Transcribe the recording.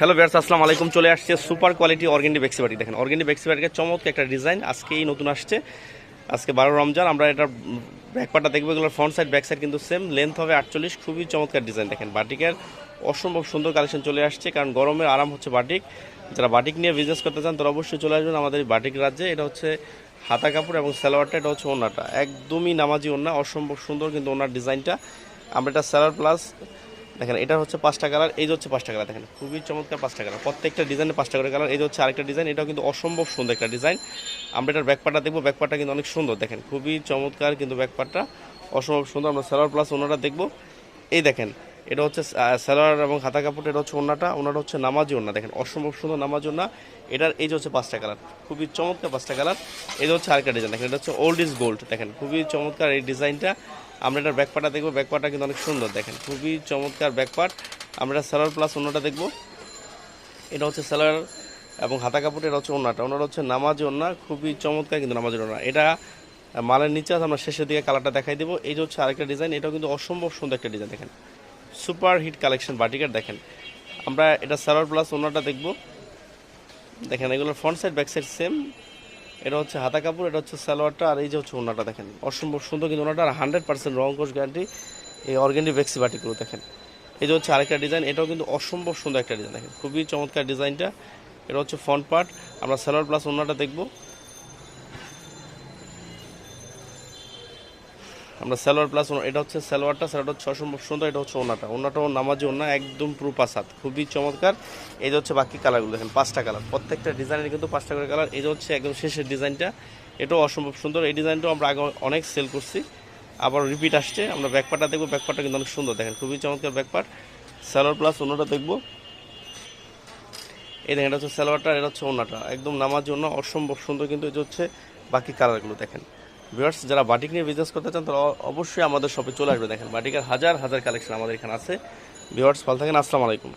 Hello বিয়ার্স আসসালামু আলাইকুম। চলে আসছে সুপার কোয়ালিটি অর্গেন্ডি বেক্সিবাটি দেখেন অর্গেন্ডি বেক্সিবাটিকে চমৎকার একটা ডিজাইন আজকেই নতুন আসছে। আজকে বারো রমজান, আমরা এটা ব্যাকপাটা দেখব। এগুলোর ফ্রন্ট সাইড ব্যাক সাইড কিন্তু সেম লেন্থ হবে আটচল্লিশ, খুবই চমৎকার ডিজাইন দেখেন, বাটিকের অসম্ভব সুন্দর কালেকশন চলে আসছে, কারণ গরমের আরাম হচ্ছে বাটিক। যারা বাটিক নিয়ে বিজনেস করতে চান, তারা অবশ্যই চলে আসবেন আমাদের বাটিক রাজ্যে। এটা হচ্ছে হাতা কাপড় এবং সালোয়ারটা এটা হচ্ছে ওনাটা একদমই নামাজি ওনা অসম্ভব সুন্দর কিন্তু ওনার ডিজাইনটা আমরা এটা সালোয়ার প্লাস দেখেন এটা হচ্ছে পাঁচটা কালার এই হচ্ছে পাঁচটা কালার দেখেন, খুবই চমৎকার পাঁচটা কালার প্রত্যেকটা ডিজাইনে পাঁচটা করে কালার এই হচ্ছে আরেকটা ডিজাইন এটাও কিন্তু অসম্ভব সুন্দর একটা ডিজাইন আমরা এটার ব্যাকপারটা দেখব ব্যাকপারটা কিন্তু অনেক সুন্দর, দেখেন, খুবই চমৎকার কিন্তু ব্যাকপারটা অসম্ভব সুন্দর। আমরা সালোয়ার প্লাস ওনারা দেখব। এই দেখেন এটা হচ্ছে সালোয়ার এবং হাতা কাপড়, এটা হচ্ছে ওনাটা ওনাটা হচ্ছে নামাজি ওনা দেখেন অসম্ভব সুন্দর নামাজি ওনা এটার এই যে হচ্ছে পাঁচটা কালার, খুবই চমৎকার পাঁচটা কালার। যে হচ্ছে আরেকটা ডিজাইন দেখেন এটা হচ্ছে ওল্ড ইজ গোল্ড দেখেন খুবই চমৎকার এই ডিজাইনটা আমরা এটার ব্যাকপাটা দেখব ব্যাকপাটা কিন্তু অনেক সুন্দর, দেখেন খুবই চমৎকার ব্যাকপাট আমরা সালোয়ার প্লাস ওনাটা দেখব। এটা হচ্ছে সালোয়ার এবং হাতা কাপড়, এটা হচ্ছে ওনাটা ওনার হচ্ছে নামাজি ওনা খুবই চমৎকার কিন্তু নামাজি ওনা এটা মালের নিচে আমরা শেষের দিকে কালারটা দেখাই দেবো। এই যে হচ্ছে আরেকটা ডিজাইন এটাও কিন্তু অসম্ভব সুন্দর একটা ডিজাইন দেখেন। সুপার হিট কালেকশন বাটিকার দেখেন। আমরা এটা সালোয়ার প্লাস ওনাটা দেখব। দেখেন, এগুলোর front side, back side same. এটা হচ্ছে হাতা কাপড়, এটা হচ্ছে সালোয়ারটা, আর এই যে হচ্ছে ওনাটা দেখেন। অসম্ভব সুন্দর কিন্তু ওনাটা, আর হান্ড্রেড পার্সেন্ট রং কোষ গ্যারান্টি এই অর্গেন্ডি বেক্সি বাটিগুলো দেখেন। এই যে হচ্ছে আরেকটা ডিজাইন, এটাও কিন্তু অসম্ভব সুন্দর একটা ডিজাইন দেখেন। খুবই চমৎকার ডিজাইনটা। এটা হচ্ছে ফ্রন্ট পার্ট। আমরা সালোয়ার প্লাস ওনাটা দেখব। আমরা সালোয়ার প্লাস এটা হচ্ছে সালোয়ারটা সালোয়ারটা হচ্ছে অসম্ভব সুন্দর, এটা হচ্ছে ওনাটা। ওনাটাও নামাজি ওনা, একদম পুরো খুবই চমৎকার। এই হচ্ছে বাকি কালারগুলো দেখেন, পাঁচটা কালার প্রত্যেকটা ডিজাইনের কিন্তু পাঁচটা করে কালার এই হচ্ছে একদম শেষের ডিজাইনটা এটাও অসম্ভব সুন্দর। এই ডিজাইনটাও আমরা আগে অনেক সেল করছি। আবার রিপিট আসছে। আমরা ব্যাকপাটা দেখব ব্যাকপাটটা কিন্তু অনেক সুন্দর। দেখেন, খুবই চমৎকার ব্যাকপাট সালোয়ার প্লাস ওনাটা দেখব। এই দেখেন, এটা হচ্ছে সালোয়ারটা, এটা হচ্ছে ওনাটা। একদম নামার জন্য অসম্ভব সুন্দর কিন্তু যে হচ্ছে বাকি কালারগুলো দেখেন। ভিউয়ার্স যারা বাটিক নিয়ে বিজনেস করতে চান, তারা অবশ্যই আমাদের শপে চলে আসবে। দেখেন, বাটিকের হাজার হাজার কালেকশন আমাদের এখানে আছে। ভিউয়ার্স ভালো থাকেন, আসসালামু আলাইকুম।